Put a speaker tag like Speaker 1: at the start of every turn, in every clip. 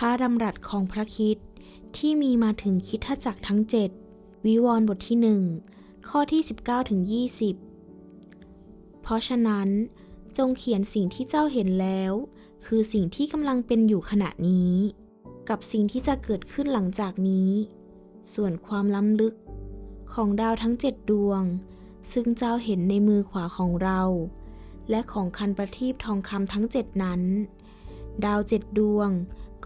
Speaker 1: ระดำรัสของพระคิดที่มีมาถึงคิดจักรทั้งเจ็ดวิวรณ์บทที่หนึ่งข้อที่ 19ถึง20 เพราะฉะนั้น จงเขียนสิ่งที่เจ้าเห็นแล้ว คือสิ่งที่กำลังเป็นอยู่ขณะนี้ กับสิ่งที่จะเกิดขึ้นหลังจากนี้ ส่วนความล้ำลึก ของดาวทั้งเจ็ดดวง ซึ่งเจ้าเห็นในมือขวาของเรา และของคันประทีปทองคำทั้งเจ็ดนั้น ดาวเจ็ดดวง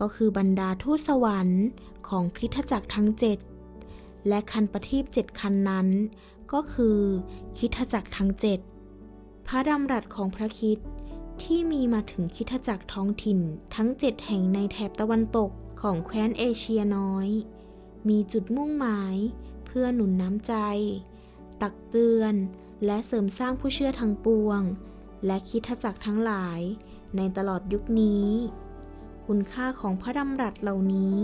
Speaker 1: ก็คือบรรดาทูตสวรรค์ของคริสตจักรทั้งเจ็ดและคันประทีปเจ็ดคันนั้น ก็คือคริสตจักรทั้งเจ็ดพระดำรัสของพระคิดที่มีมาถึงคริสตจักรท้องถิ่นทั้งเจ็ดแห่งในแถบตะวันตกของแคว้นเอเชียน้อย มีจุดมุ่งหมายเพื่อหนุนน้ำใจ ตักเตือนและเสริมสร้างผู้เชื่อทั้งปวง และคริดจักรทั้งหลายในตลอดยุคนี้ คุณค่าของพระดำรัสเหล่านี้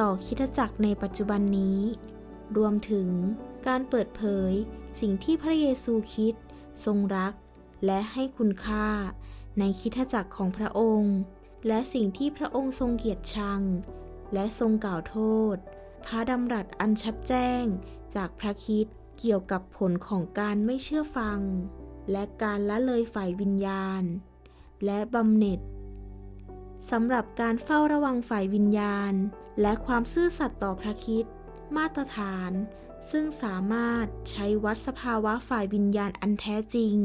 Speaker 1: ต่อคิดจักรในปัจจุบันนี้ รวมถึงการเปิดเผยสิ่งที่พระเยซูคิด ทรงรัก และให้คุณค่า ในคิดจักรของพระองค์ และสิ่งที่พระองค์ทรงเกียรติชัง และทรงกล่าวโทษ พระดำรัสอันชัดแจ้ง จากพระคิดเกี่ยวกับผลของการไม่เชื่อฟัง และการละเลยฝ่ายวิญญาณ และบำเหน็จ สำหรับการเฝ้าระวังฝ่ายวิญญาณ และความซื่อสัตย์ต่อพระคิดมาตรฐาน ซึ่งสามารถใช้วัดสภาวะฝ่ายวิญญาณอันแท้จริง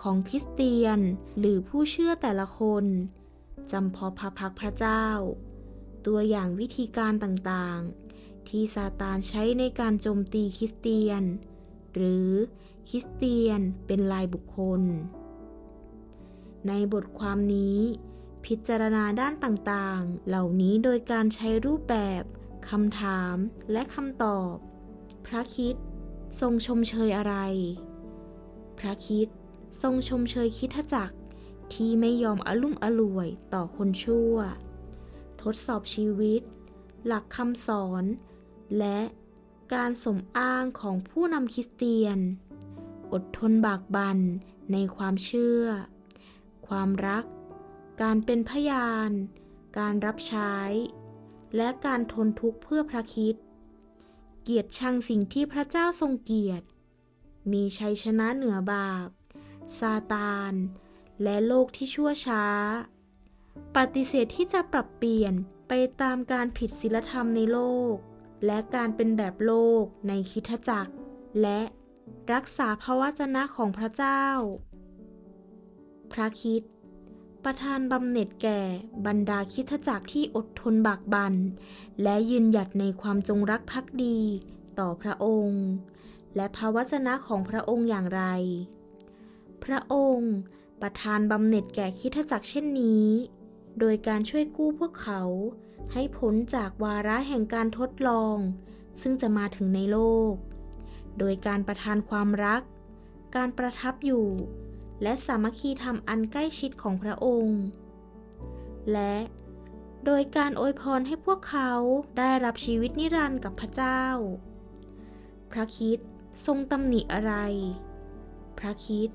Speaker 1: ของคริสเตียนหรือผู้เชื่อแต่ละคนจำเพาะพระพักพระเจ้า ตัวอย่างวิธีการต่างๆ ที่ซาตานใช้ในการโจมตีคริสเตียน หรือคริสเตียนเป็นลายบุคคล ในบทความนี้ พิจารณาด้านต่างๆ เหล่านี้โดยการใช้รูปแบบคำถามและคำตอบ พระคิดทรงชมเชยอะไร พระคิดทรงชมเชยคิดจักรที่ไม่ยอมอลุ่มอล่วยต่อคนชั่ว ทดสอบชีวิต หลักคำสอน และการสมอ้างของผู้นำคริสเตียน อดทนบากบั่นในความเชื่อ ความรัก การเป็นพยาน การรับใช้ และการทนทุกข์เพื่อพระคิด เกียรติชังสิ่งที่พระเจ้าทรงเกียรติ มีชัยชนะเหนือบาป ซาตาน และโลกที่ชั่วช้า ปฏิเสธที่จะปรับเปลี่ยนไปตามการผิดศีลธรรมในโลก และการเป็นแบบโลกในคริสตจักร และรักษาพระวจนะของพระเจ้า พระคิด ประทานบำเหน็จแก่บรรดาคริสตจักรที่อดทนบากบัน และยืนหยัดในความจงรักภักดีต่อพระองค์ และพระวจนะของพระองค์อย่างไร พระองค์ประทานบำเหน็จแก่คริสตจักรเช่นนี้ โดยการช่วยกู้พวกเขาให้พ้นจากวาระแห่งการทดลอง ซึ่งจะมาถึงในโลก โดยการประทานความรัก การประทับอยู่ และสามัคคีธรรมอันใกล้ชิดของพระองค์ และโดยการอวยพรให้พวกเขาได้รับชีวิตนิรันดร์กับพระเจ้า พระคิดทรงตำหนิอะไร พระคิด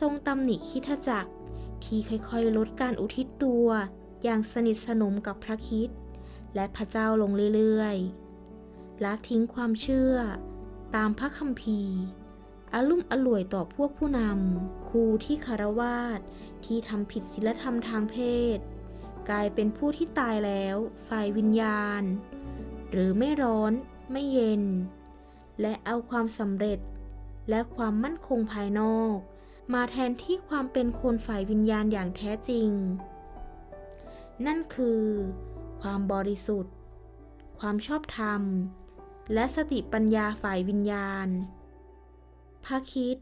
Speaker 1: ทรงตำหนิคริสตจักรที่ค่อยๆ ลดการอุทิศตัว อย่างสนิทสนมกับพระคิดและพระเจ้าลงเรื่อยๆ ละทิ้งความเชื่อตามพระคัมภีร์ อารุ่มอร่วยต่อพวกผู้นำครูที่คารวาสที่ทำผิดศีลธรรมทางเพศ กลายเป็นผู้ที่ตายแล้วฝ่ายวิญญาณ หรือไม่ร้อน ไม่เย็น และเอาความสำเร็จ และความมั่นคงภายนอก มาแทนที่ความเป็นคนฝ่ายวิญญาณอย่างแท้จริง นั่นคือ ความบริสุทธิ์ ความชอบธรรม และสติปัญญาฝ่ายวิญญาณ พระคิด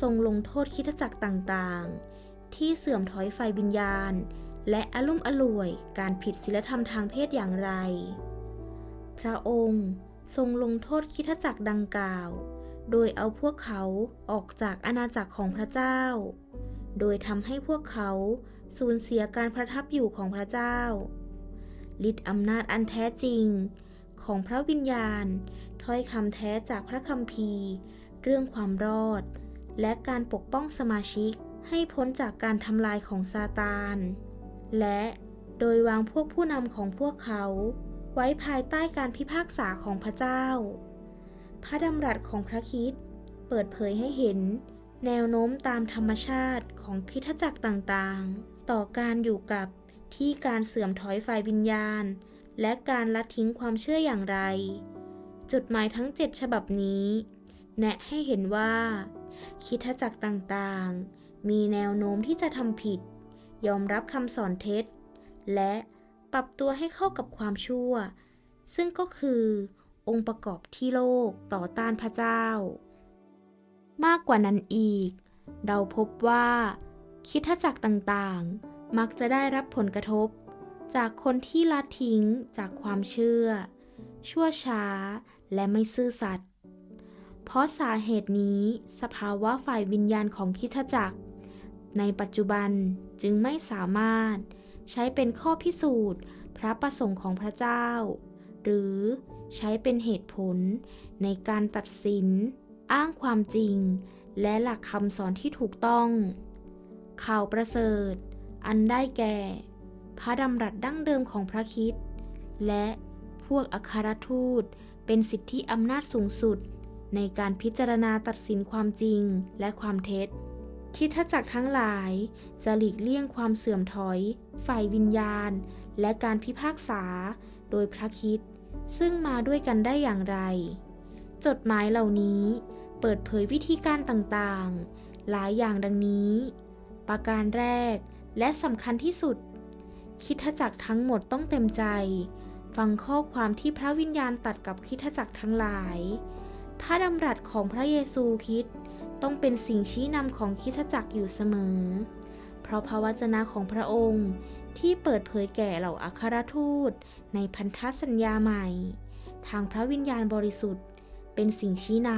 Speaker 1: ทรงลงโทษคริสตจักรต่างๆ ที่เสื่อมถอยฝ่ายวิญญาณ และอารมณ์อร่วยการผิดศีลธรรมทางเพศอย่างไร พระองค์ทรงลงโทษคริสตจักรดังกล่าว โดยเอาพวกเขาออกจากอาณาจักรของพระเจ้า โดยทำให้พวกเขาสูญเสียการประทับอยู่ของพระเจ้าฤทธิ์อำนาจอันแท้จริง ของพระวิญญาณ ถ้อยคำแท้จากพระคัมภีร์ เรื่องความรอด และการปกป้องสมาชิกให้พ้นจากการทำลายของซาตาน และโดยวางพวกผู้นำของพวกเขา ไว้ภายใต้การพิพากษาของพระเจ้า พระดำรัสของพระคิดเปิดเผยให้เห็น แนวโน้มตามธรรมชาติของคริสตจักรต่างๆ ต่อการอยู่กับที่การเสื่อมถอยฝ่ายวิญญาณ และการละทิ้งความเชื่ออย่างไร จดหมายทั้งเจ็ดฉบับนี้ แนะให้เห็นว่าคริสตจักรต่างๆ มีแนวโน้มที่จะทำผิด ยอมรับคำสอนเท็จ และปรับตัวให้เข้ากับความชั่ว ซึ่งก็คือองค์ประกอบที่โลกต่อต้านพระเจ้า มากกว่านั้นอีก เราพบว่า คิดจักรต่างๆ มักจะได้รับผลกระทบ จากคนที่ละทิ้งจากความเชื่อ ชั่วช้าและไม่ซื่อสัตย์ เพราะสาเหตุนี้สภาวะฝ่ายวิญญาณของคิดจักร ในปัจจุบันจึงไม่สามารถใช้เป็นข้อพิสูจน์พระประสงค์ของพระเจ้า หรือใช้เป็นเหตุผลในการตัดสิน อ้างความจริง และหลักคำสอนที่ถูกต้อง ข่าวประเสริฐ อันได้แก่ พระดำรัสดั้งเดิมของพระคิดและพวกอัครทูตเป็นสิทธิอำนาจสูงสุด ในการพิจารณาตัดสินความจริงและความเท็จ คิดจักทั้งหลายจะหลีกเลี่ยงความเสื่อมถอย ฝ่ายวิญญาณ และการพิพากษา โดยพระคิดซึ่งมาด้วยกันได้อย่างไร จดหมายเหล่านี้เปิดเผยวิธีการต่างๆ หลายอย่างดังนี้ ประการแรกและสำคัญที่สุด คิดจักทั้งหมดต้องเต็มใจ ฟังข้อความที่พระวิญญาณตัดกับคิดจักทั้งหลาย พระดำรัสของพระเยซูคริสต์ต้องเป็นสิ่งชี้นำของคริสตจักรอยู่เสมอ เพราะพระวจนะของพระองค์ที่เปิดเผยแก่เหล่าอัครทูต ในพันธสัญญาใหม่ ทางพระวิญญาณบริสุทธิ์ เป็นสิ่งชี้น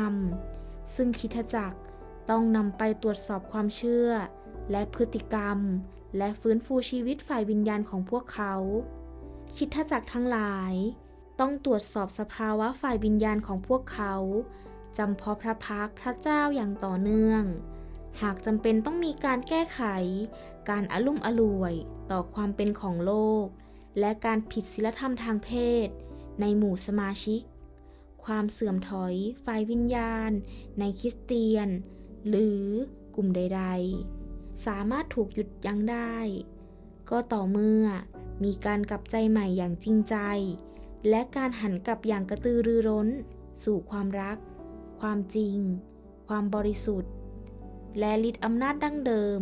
Speaker 1: ำซึ่งคริสตจักรต้องนำไปตรวจสอบความเชื่อ และพฤติกรรม และฟื้นฟูชีวิตฝ่ายวิญญาณของพวกเขาคริสตจักรทั้งหลาย ต้องตรวจสอบสภาวะฝ่ายวิญญาณของพวกเขาจำเพาะพระพักพระเจ้าอย่างต่อเนื่อง หากจำเป็นต้องมีการแก้ไข การอลุ่มอล่วยต่อความเป็นของโลก และการผิดศีลธรรมทางเพศ ในหมู่สมาชิก ความเสื่อมถอยฝ่ายวิญญาณ ในคริสเตียน หรือกลุ่มใด ๆ สามารถถูกหยุดยั้งได้ ก็ต่อเมื่อมีการกลับใจใหม่อย่างจริงใจ และการหันกลับอย่างกระตือรือร้น สู่ความรัก ความจริง ความบริสุทธิ์ และฤทธิอำนาจดั้งเดิม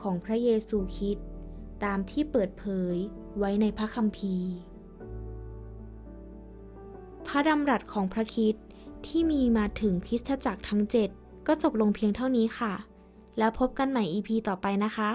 Speaker 1: ของพระเยซูคริสต์ตามที่เปิดเผยไว้ในพระคัมภีร์ พระดำรัสของพระคริสต์ที่มีมาถึงคริสตจักรทั้ง 7 ก็จบลงเพียงเท่านี้ค่ะ แล้วพบกันใหม่ EP ต่อไปนะคะ